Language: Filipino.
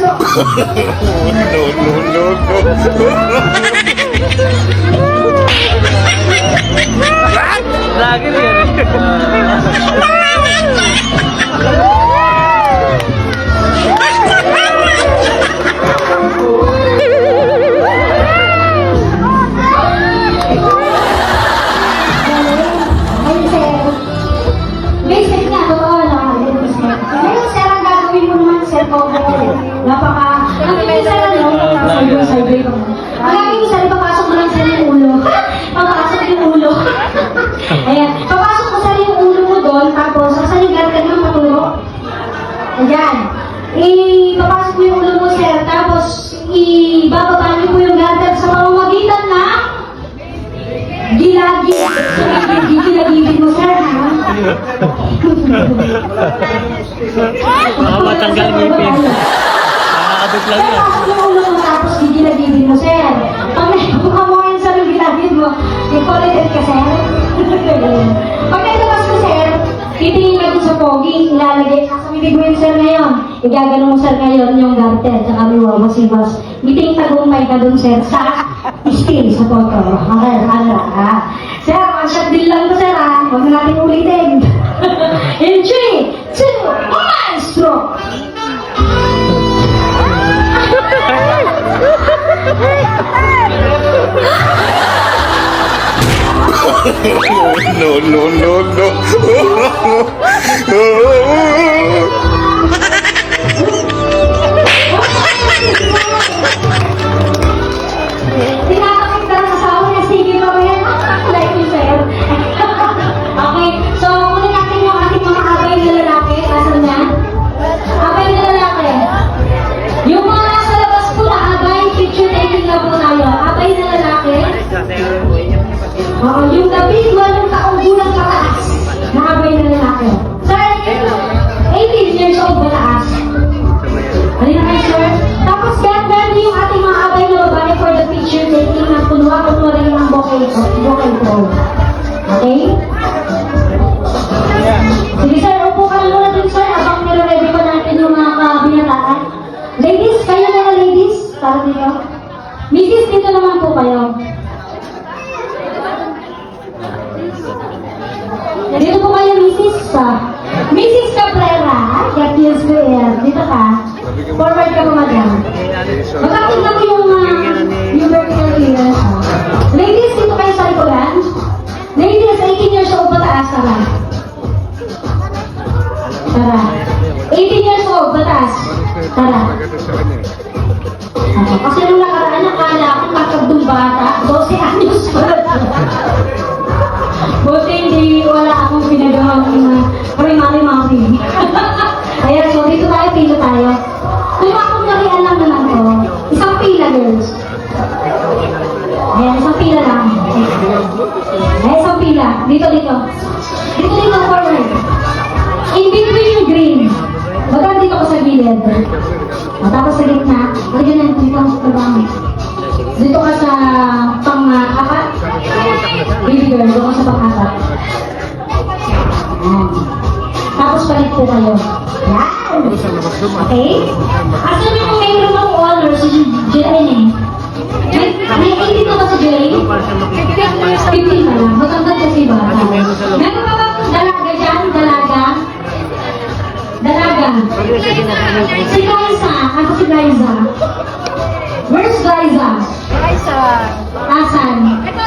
Lagi Sabi sabi ko. Ang gagawin, sir, papasok mo lang, sir, yung ulo. Papasok yung ulo. Ayan. Papasok mo, sir, yung ulo mo doon, tapos, yung gargan mo maturo? Ayan. Ipapasok mo yung ulo mo, sir, tapos, ibababa niyo po yung gargan sa pamamagitan na Gilagi. Gilagibig mo, sir, ha? Baka matanggal ngipin. Nakakabit lang Sir, yan. pasok yung ulo mo, gigilagibig mo, sir. Pag naibuka mo ngayon sa gilagibig mo, ipolitin ka, sir. Pag nailabas mo, sir, titingin ka sa pogi, ilalagay, nasa bibig mo yun, sir, ngayon. Igagano mo, sir, ngayon, yung garter, tsaka may wawas-iwas. Biting tagumay ka dun, sir, sa still, sa photo. Okay, ano, ha? Sir, one shot din lang to, sir, ha? Huwag na natin ulitin. No, no, no, no. Po kayo. Dito po kayo, Mrs. Pa. Mrs. Cabrera. Get used to it. Dito ka. Forward ka po, madam. Magkakita ko yung, uh, yung vertical clearance. Ladies, dito kayo sa likodan. Ladies, 18 years old pataas, tara. Tara. 18 years old, pataas. Tara. Ah, kasi nung nakaraan, nakala ko kakabdong bata, 12 anyos pa. Buti hindi wala akong pinagawang uh, primary-mary. Ayan, so dito tayo, pila tayo. Kung akong nariyan lang naman ko, isang pila, girls. Ayan, isang pila lang. Ayan, isang pila. Dito, dito. Dito, dito, forward. In between yung green. Baga dito ko sa gilid. O, sa. Lagyan na dito. Tabang. Dito ka sa pang-apat. Baby girl, doon ka sa pang-apat. Tapos balik po kayo. Yan. Okay? Asan yung mayroon ng honor si Jelaine eh? May, may 18 Sino Isa? Ako si Liza. Where's Liza? Liza. Asan? Ito,